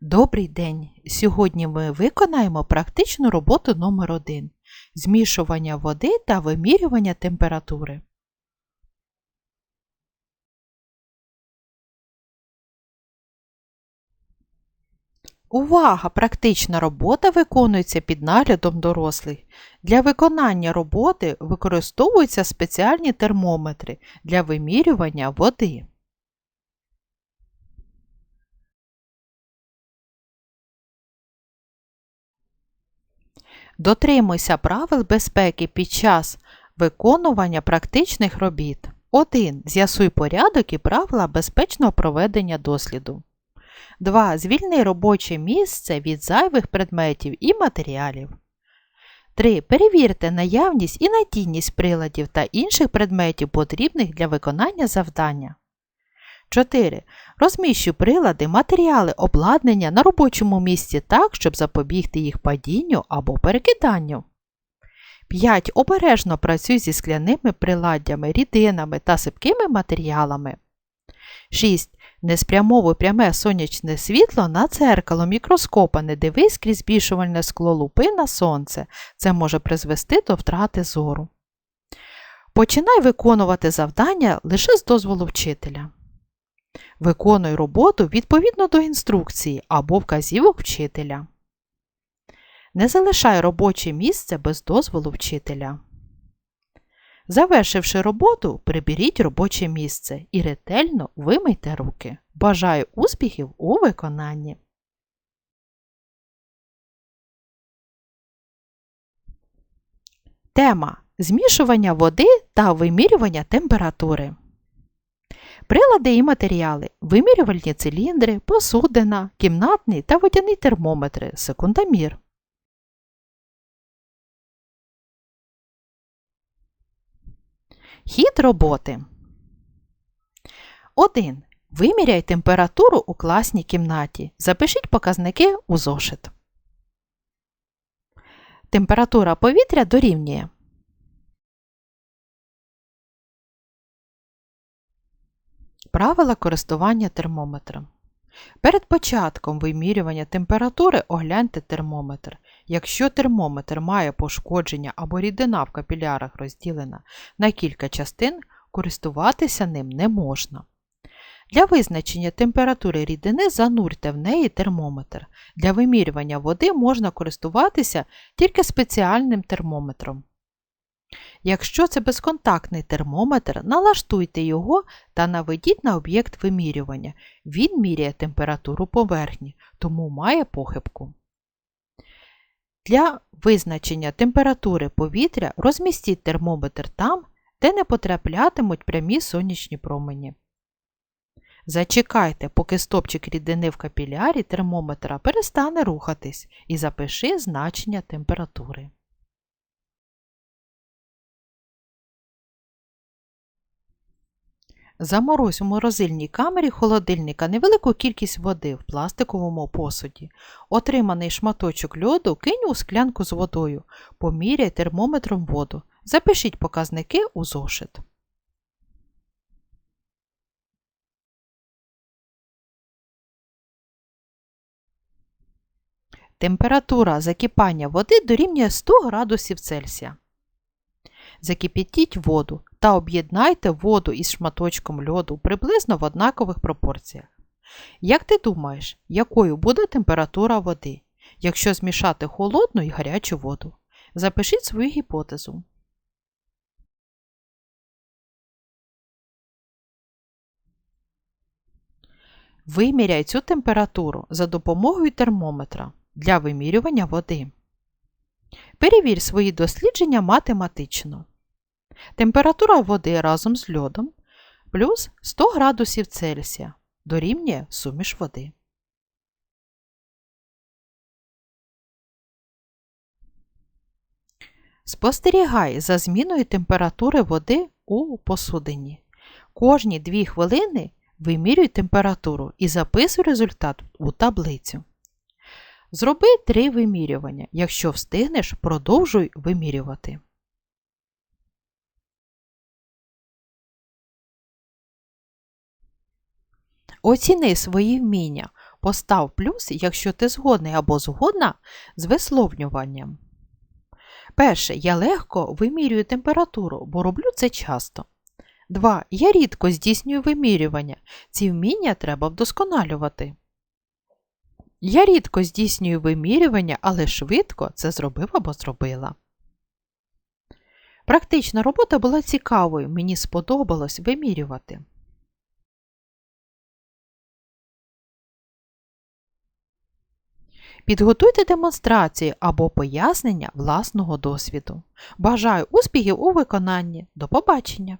Добрий день! Сьогодні ми виконаємо практичну роботу номер 1 змішування води та вимірювання температури. Увага! Практична робота виконується під наглядом дорослих. Для виконання роботи використовуються спеціальні термометри для вимірювання води. Дотримуйся правил безпеки під час виконування практичних робіт. 1. З'ясуй порядок і правила безпечного проведення досліду. 2. Звільни робоче місце від зайвих предметів і матеріалів. 3. Перевірте наявність і надійність приладів та інших предметів, потрібних для виконання завдання. 4. Розміщуй прилади, матеріали, обладнання на робочому місці так, щоб запобігти їх падінню або перекиданню. 5. Обережно працюй зі скляними приладдями, рідинами та сипкими матеріалами. 6. Не спрямовуй пряме сонячне світло на дзеркало мікроскопа, не дивись крізь збільшувальне скло лупи на сонце. Це може призвести до втрати зору. Починай виконувати завдання лише з дозволу вчителя. Виконуй роботу відповідно до інструкції або вказівок вчителя. Не залишай робоче місце без дозволу вчителя. Завершивши роботу, приберіть робоче місце і ретельно вимийте руки. Бажаю успіхів у виконанні. Тема змішування води та вимірювання температури. Прилади і матеріали, вимірювальні циліндри, посудина, кімнатний та водяний термометри, секундомір. Хід роботи. 1. Виміряй температуру у класній кімнаті. Запишіть показники у зошит. Температура повітря дорівнює. Правила користування термометром. Перед початком вимірювання температури огляньте термометр. Якщо термометр має пошкодження або рідина в капілярах розділена на кілька частин, користуватися ним не можна. Для визначення температури рідини занурте в неї термометр. Для вимірювання води можна користуватися тільки спеціальним термометром. Якщо це безконтактний термометр, налаштуйте його та наведіть на об'єкт вимірювання. Він міряє температуру поверхні, тому має похибку. Для визначення температури повітря розмістіть термометр там, де не потраплятимуть прямі сонячні промені. Зачекайте, поки стопчик рідини в капілярі термометра перестане рухатись і запиши значення температури. Заморозь у морозильній камері холодильника невелику кількість води в пластиковому посуді. Отриманий шматочок льоду кинь у склянку з водою. Поміряй термометром воду. Запишіть показники у зошит. Температура закипання води дорівнює 100 градусів Цельсія. Закип'ятіть воду та об'єднайте воду із шматочком льоду приблизно в однакових пропорціях. Як ти думаєш, якою буде температура води, якщо змішати холодну і гарячу воду? Запишіть свою гіпотезу. Виміряй цю температуру за допомогою термометра для вимірювання води. Перевір свої дослідження математично. Температура води разом з льодом плюс 100 градусів Цельсія дорівнює суміш води. Спостерігай за зміною температури води у посудині. Кожні 2 хвилини вимірюй температуру і записуй результат у таблицю. Зроби три вимірювання. Якщо встигнеш, продовжуй вимірювати. Оціни свої вміння. Постав плюс, якщо ти згодний або згодна з висловлюванням. Перше. Я легко вимірюю температуру, бо роблю це часто. 2. Я рідко здійснюю вимірювання. Ці вміння треба вдосконалювати. Я рідко здійснюю вимірювання, але швидко це зробив або зробила. Практична робота була цікавою, мені сподобалось вимірювати. Підготуйте демонстрації або пояснення власного досвіду. Бажаю успіхів у виконанні. До побачення!